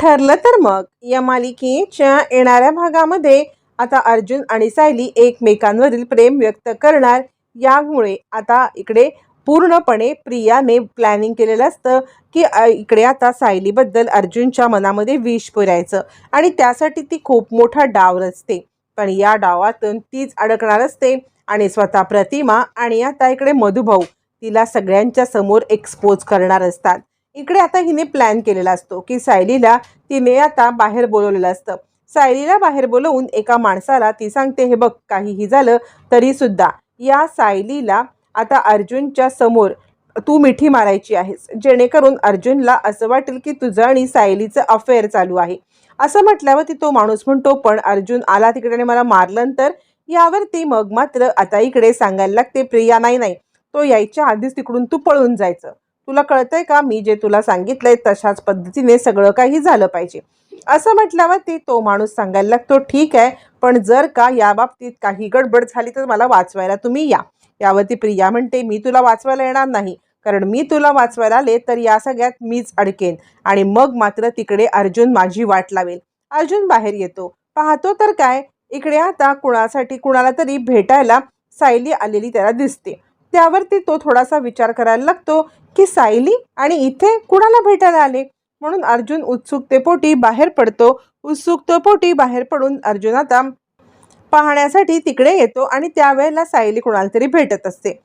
ठरलं तर मग. या मालिकेच्या येणाऱ्या भागामध्ये आता अर्जुन आणि सायली एकमेकांवरील प्रेम व्यक्त करणार. यामुळे आता इकडे पूर्णपणे प्रियाने प्लॅनिंग केलेलं असतं की इकडे आता सायलीबद्दल अर्जुनच्या मनामध्ये विष पुरायचं आणि त्यासाठी ती खूप मोठा डाव रचते. पण या डावातून तीच अडकणार असते आणि स्वतः प्रतिमा आणि आता इकडे मधुभाऊ तिला सगळ्यांच्या समोर एक्सपोज करणार असतात. इकडे आता हिने प्लॅन केलेला असतो की सायलीला तिने आता बाहेर बोलवलेलं असतं. सायलीला बाहेर बोलवून एका माणसाला ती सांगते हे बघ काहीही झालं तरी सुद्धा या सायलीला आता अर्जुनच्या समोर तू मिठी मारायची आहेस. जेणेकरून अर्जुनला असं वाटेल की तुझं आणि सायलीचं अफेअर चालू आहे. असं म्हटल्यावर ती तो माणूस म्हणतो पण अर्जुन आला तिकडे आणि मला मारलं तर यावरती मग मात्र आता इकडे सांगायला लागते प्रिया. नाही नाही तो यायच्या आधीच तिकडून तू पळून जायचं. तुला कळतंय का? मी जे तुला सांगितलंय तशाच पद्धतीने सगळं काही झालं पाहिजे. असं म्हटल्यावरती तो माणूस सांगायला लागतो ठीक आहे पण जर का या बाबतीत काही गडबड झाली तर मला वाचवायला तुम्ही या. यावरती प्रिया म्हणते मी तुला वाचवायला येणार नाही. कारण मी तुला वाचवायला आले तर या सगळ्यात मीच अडकेन आणि मग मात्र तिकडे अर्जुन माझी वाट लावेल. अर्जुन बाहेर येतो. पाहतो तर काय? इकडे आता कुणासाठी कुणाला तरी भेटायला सायली आलेली त्याला दिसते. त्यावरती तो थोडासा विचार करायला लागतो की सायली आणि इथे कुणाला भेटायला आले? म्हणून अर्जुन उत्सुकतेपोटी बाहेर पडतो. उत्सुकतेपोटी बाहेर पडून अर्जुन आता पाहण्यासाठी तिकडे येतो आणि त्यावेळेला सायली कुणाला तरी भेटत असते.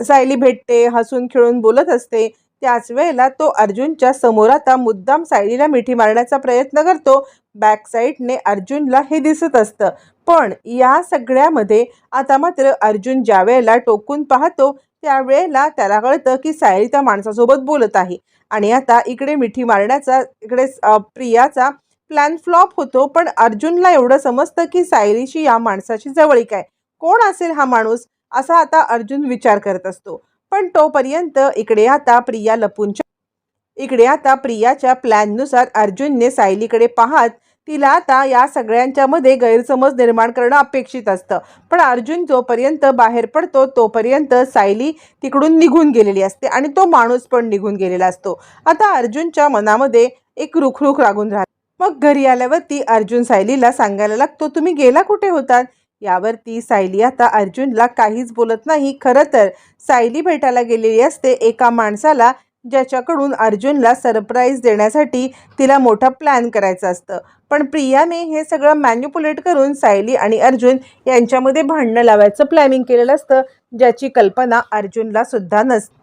सायली भेटते हसून खेळून बोलत असते. त्याच वेळेला तो अर्जुनच्या समोर आता मुद्दाम सायलीला मिठी मारण्याचा प्रयत्न करतो. बॅक साईडने अर्जुनला हे दिसत असतं. पण या सगळ्यामध्ये आता मात्र अर्जुन ज्या वेळेला टोकून पाहतो त्यावेळेला त्याला कळतं की सायली त्या माणसासोबत बोलत आहे. आणि आता इकडे मिठी मारण्याचा इकडे प्रियाचा प्लॅन फ्लॉप होतो पण अर्जुनला एवढं समजतं की सायलीशी या माणसाची जवळीक आहे. कोण असेल हा माणूस? असा आता अर्जुन विचार करत असतो. पण तोपर्यंत इकडे आता प्रिया लपूनच्या इकडे आता प्रियाच्या प्लॅननुसार अर्जुनने सायलीकडे पाहत तिला आता या सगळ्यांच्यामध्ये गैरसमज निर्माण करणं अपेक्षित असतं. पण अर्जुन जोपर्यंत बाहेर पडतो तोपर्यंत सायली तिकडून निघून गेलेली असते आणि तो माणूस पण निघून गेलेला असतो. आता अर्जुनच्या मनामध्ये एक रुखरुख लागून राहते मग घरी आल्यावरती अर्जुन सायलीला सांगायला लागतो तुम्ही गेला कुठे होतात? यावरती सायली आता अर्जुनला काहीच बोलत नाही. खरं तर सायली भेटायला गेलेली असते एका माणसाला ज्याच्याकडून अर्जुनला सरप्राईज देण्यासाठी तिला मोठा प्लॅन करायचा असतं. पण प्रियाने हे सगळं मॅन्युपुलेट करून सायली आणि अर्जुन यांच्यामध्ये भांडणं लावायचं प्लॅनिंग केलेलं असतं ज्याची कल्पना अर्जुनला सुद्धा नसते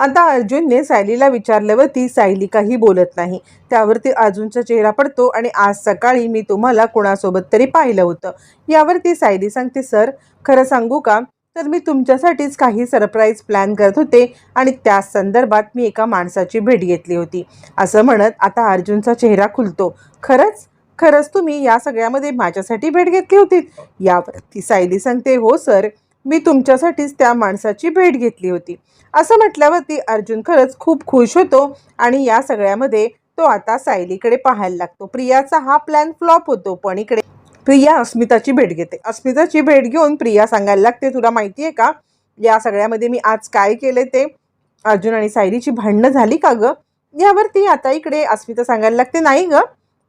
आता अर्जुनने सायलीला विचारल्यावरती सायली काही बोलत नाही. त्यावरती अर्जुनचा चेहरा पडतो आणि आज सकाळी मी तुम्हाला कोणासोबत तरी पाहिलं होतं. यावरती सायली सांगते सर खरं सांगू का? तर मी तुमच्यासाठीच काही सरप्राईज प्लॅन करत होते आणि त्या संदर्भात मी एका माणसाची भेट घेतली होती. असं म्हणत आता अर्जुनचा चेहरा खुलतो. खरंच? खरंच तुम्ही या सगळ्यामध्ये माझ्यासाठी भेट घेतली होती? यावरती सायली सांगते हो सर. मी तुमच्यासाठीच त्या माणसाची भेट घेतली होती. असं म्हटल्यावरती अर्जुन खरंच खूप खुश होतो आणि या सगळ्यामध्ये तो आता सायलीकडे पाहायला लागतो. प्रियाचा हा प्लॅन फ्लॉप होतो. पण इकडे प्रिया अस्मिताची भेट घेते. अस्मिताची भेट घेऊन प्रिया सांगायला लागते तुला माहिती आहे का या सगळ्यामध्ये मी आज काय केले ते? अर्जुन आणि सायरीची भांडणं झाली का ग? यावरती आता इकडे अस्मिता सांगायला लागते नाही ग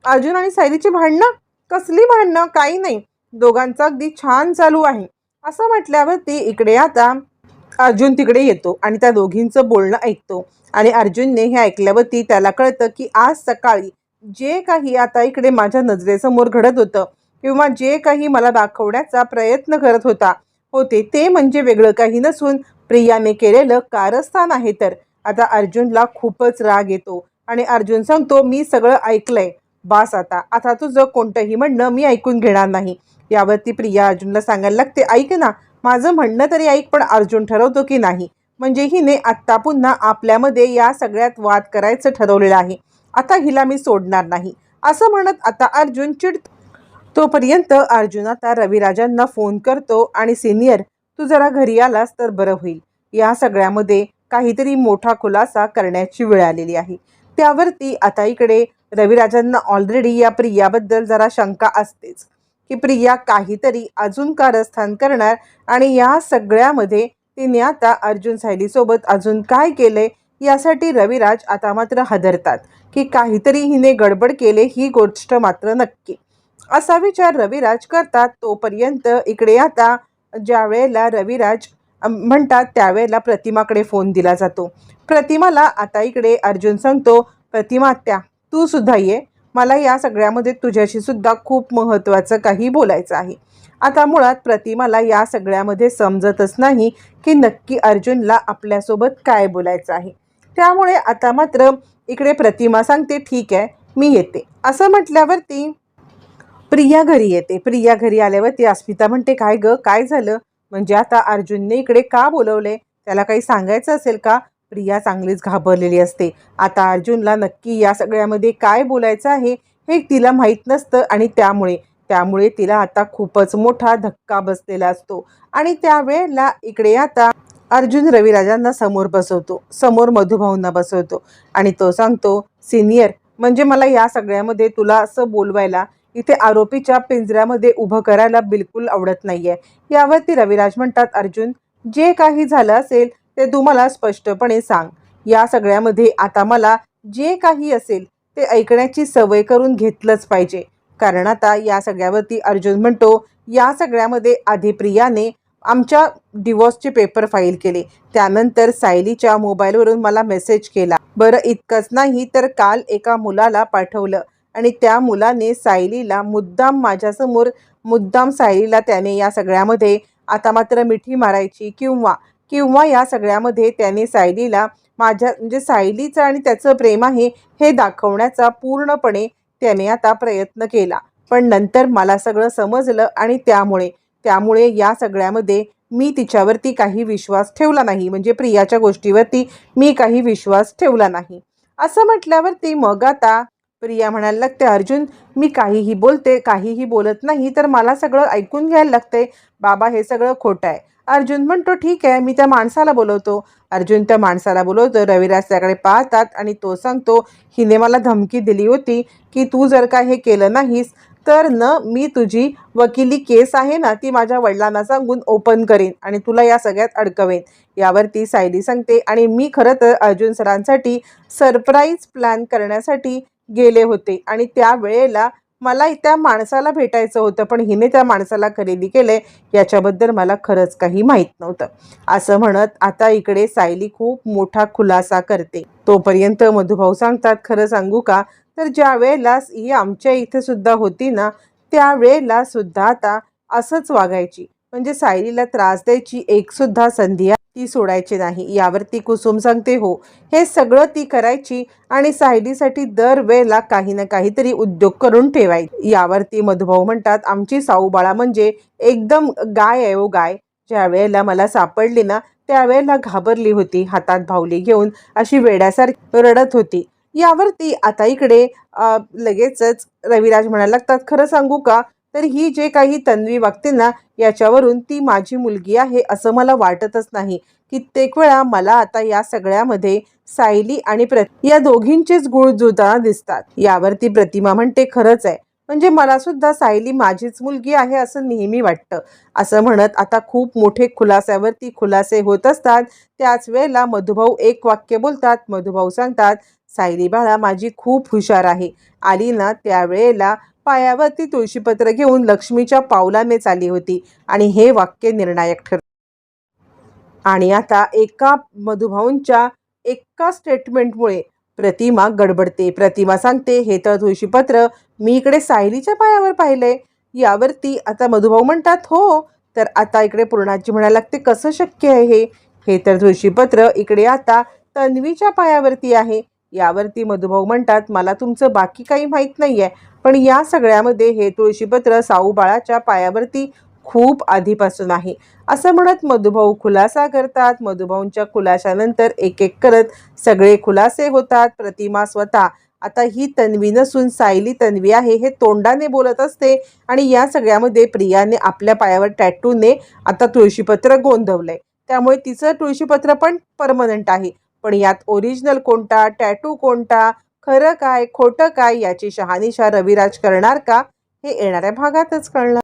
अर्जुन आणि सायरीची भांडणं? कसली भांडणं? काही नाही. दोघांचं अगदी छान चालू आहे. असं म्हटल्यावरती इकडे आता अर्जुन तिकडे येतो आणि त्या दोघींचं बोलणं ऐकतो. आणि अर्जुनने हे ऐकल्यावरती त्याला कळतं की आज सकाळी जे काही आता इकडे माझ्या नजरेसमोर घडत होतं किंवा जे काही मला दाखवण्याचा प्रयत्न करत होता. होते. ते म्हणजे वेगळं काही नसून प्रियाने केलेलं कारस्थान आहे तर. आता अर्जुनला खूपच राग येतो आणि अर्जुन सांगतो मी सगळं ऐकलंय. बास आता. आता तुझं कोणतंही म्हणणं मी ऐकून घेणार नाही. यावरती प्रिया अर्जुनला सांगायला लागते ऐक ना. माझं म्हणणं तरी ऐक पण अर्जुन ठरवतो की नाही. म्हणजे हिने आत्ता पुन्हा आपल्यामध्ये या सगळ्यात वाद करायचं ठरवलेलं आहे. आता हिला मी सोडणार नाही. असं म्हणत आता अर्जुन चिड तोपर्यंत अर्जुन आता रविराजांना फोन करतो आणि सिनियर तू जरा घरी आलास तर बरं होईल. या सगळ्यामध्ये काहीतरी मोठा खुलासा करण्याची वेळ आलेली आहे. त्यावरती आता इकडे रविराजांना ऑलरेडी या प्रियाबद्दल जरा शंका असतेच की प्रिया काहीतरी अजून कारस्थान करणार आणि या सगळ्यामध्ये तिने आता अर्जुन सायलीसोबत अजून काय केलंय यासाठी रविराज आता मात्र हदरतात की काहीतरी हिने गडबड केले ही गोष्ट मात्र नक्की. असा विचार रविराज करतात. तोपर्यंत इकडे आता ज्या वेळेला रविराज म्हणतात त्यावेळेला प्रतिमाकडे फोन दिला जातो. प्रतिमाला आता इकडे अर्जुन सांगतो प्रतिमा त्या तू सुद्धा ये. मला या सगळ्यामध्ये तुझ्याशी सुद्धा खूप महत्त्वाचं काही बोलायचं आहे. आता मुळात प्रतिमाला या सगळ्यामध्ये समजतच नाही की नक्की अर्जुनला आपल्यासोबत काय बोलायचं आहे. त्यामुळे आता मात्र इकडे प्रतिमा सांगते ठीक आहे मी येते. असं म्हटल्यावरती प्रिया घरी येते. प्रिया घरी आल्यावर ती अस्मिता म्हणते काय ग? काय झालं? म्हणजे आता अर्जुनने इकडे का बोलवले? त्याला काही सांगायचं असेल का? प्रिया चांगलीच घाबरलेली असते. आता अर्जुनला नक्की या सगळ्यामध्ये काय बोलायचं आहे हे तिला माहीत नसतं आणि त्यामुळे. त्यामुळे तिला आता खूपच मोठा धक्का बसलेला असतो. आणि त्यावेळेला इकडे आता अर्जुन रविराजांना समोर बसवतो. समोर मधुभाऊंना बसवतो. आणि तो सांगतो सिनियर म्हणजे मला या सगळ्यामध्ये तुला असं बोलवायला इथे आरोपीच्या पिंजऱ्यामध्ये उभं करायला बिलकुल आवडत नाहीये. यावरती रविराज म्हणतात अर्जुन जे काही झालं असेल ते तू मला स्पष्टपणे सांग. या सगळ्यामध्ये आता मला जे काही असेल ते ऐकण्याची सवय करून घेतलंच पाहिजे. कारण आता या सगळ्यावरती अर्जुन म्हणतो या सगळ्यामध्ये आधी प्रियाने आमच्या डिवोर्सचे पेपर फाईल केले. त्यानंतर सायलीच्या मोबाईलवरून मला मेसेज केला. बरं इतकंच नाही तर काल एका मुलाला पाठवलं. आणि त्या मुलाने सायलीला मुद्दाम माझ्यासमोर मुद्दाम सायलीला त्याने या सगळ्यामध्ये आता मात्र मिठी मारायची किंवा किंवा या सगळ्यामध्ये त्याने सायलीला माझ्या म्हणजे सायलीचं आणि त्याचं प्रेम आहे हे दाखवण्याचा पूर्णपणे त्याने आता प्रयत्न केला. पण नंतर मला सगळं समजलं आणि त्यामुळे त्यामुळे या सगळ्यामध्ये मी तिच्यावरती काही विश्वास ठेवला नाही. म्हणजे प्रियाच्या गोष्टीवरती मी काही विश्वास ठेवला नाही. असं म्हटल्यावरती मग आता प्रिया म्हणायला लागते अर्जुन मी काहीही बोलते काहीही बोलत नाही तर मला सगळं ऐकून घ्यायला लागते. बाबा हे सगळं खोटं आहे. अर्जुन म्हणतो ठीक आहे मी त्या माणसाला बोलवतो. अर्जुन त्या माणसाला बोलवतो रविराज त्याकडे पाहतात आणि तो सांगतो हिने मला धमकी दिली होती की तू जर का हे केलं नाहीस तर न मी तुझी वकिली केस आहे ना ती माझ्या वडिलांना सांगून ओपन करेन आणि तुला या सगळ्यात अडकवेन. यावरती सायली सांगते आणि मी खरं तर अर्जुन सरांसाठी सरप्राईज प्लॅन करण्यासाठी गेले होते. आणि त्या वेळेला मला त्या माणसाला भेटायचं होतं पण हिने त्या माणसाला खरेदी केलंय याच्याबद्दल मला खरंच काही माहीत नव्हतं. असं म्हणत आता इकडे सायली खूप मोठा खुलासा करते. तोपर्यंत मधुभाऊ सांगतात खरं सांगू का? तर ज्या वेळेला ही आमच्या इथे सुद्धा होती ना त्यावेळेला सुद्धा आता असंच वागायची. म्हणजे सायलीला त्रास द्यायची एकसुद्धा संधी ती सोडायची नाही. यावरती कुसुम सांगते हो हे सगळं ती करायची आणि सायलीसाठी दरवेळेला काही ना काहीतरी उद्योग करून ठेवायची. यावरती मधुभाऊ म्हणतात आमची साऊबाळा म्हणजे एकदम गाय आहे ओ गाय. ज्या वेळेला मला सापडली ना त्यावेळेला घाबरली होती हातात भावली घेऊन अशी वेड्यासारखी रडत होती. यावरती आता इकडे लगेचच रविराज म्हणायला लागतात खरं सांगू का? तर ही जे काही तन्वी वागते ना याच्यावरून ती माझी मुलगी आहे असं मला वाटतच नाही. कित्येक वेळा मला आता या सगळ्यामध्ये सायली आणि प्र या दोघींचेच गुळ जुळताना दिसतात. यावरती प्रतिमा म्हणते खरंच आहे. म्हणजे मला सुद्धा सायली माझीच मुलगी आहे असं नेहमी वाटतं. असं म्हणत आता खूप मोठे खुलास्यावरती खुलासे होत असतात. त्याच वेळेला मधुभाऊ एक वाक्य बोलतात. मधुभाऊ सांगतात सायली बाळा माझी खूप हुशार आहे. आली ना त्यावेळेला पायावरती तुळशीपत्र घेऊन लक्ष्मीच्या पावलानेच आली होती आणि हे वाक्य निर्णायक ठरलं. आणि आता एका मधुभाऊंच्या एका स्टेटमेंटमुळे प्रतिमा गडबडते. प्रतिमा सांगते हे तर तुळशीपत्र मी इकडे सायलीच्या पायावर पाहिलंय. यावरती आता मधुभाऊ म्हणतात हो तर आता इकडे पूर्णाजी म्हणायला लागते कसं शक्य आहे हे? हे तर तुळशीपत्र इकडे आता तन्वीच्या पायावरती आहे. यावरती मधुभाऊ म्हणतात मला तुमचं बाकी काही माहीत नाही आहे पण या सगळ्यामध्ये हे तुळशीपत्र साऊ बाळाच्या पायावरती खूप आधीपासून आहे. असं म्हणत मधुभाऊ खुलासा करतात. मधुभाऊंच्या खुलाशानंतर एक एक करत सगळे खुलासे होतात. प्रतिमा स्वतः आता ही तन्वी नसून सायली तन्वी आहे हे तोंडाने बोलत असते आणि या सगळ्यामध्ये प्रियाने आपल्या पायावर टॅटूने आता तुळशीपत्र गोंधवलंय त्यामुळे तिचं तुळशीपत्र पण परमनंट आहे. पण यात ओरिजिनल कोणता टॅटू कोणता खरं काय खोटं काय याची शहानिशा रविराज करणार का हे येणाऱ्या भागातच कळणार.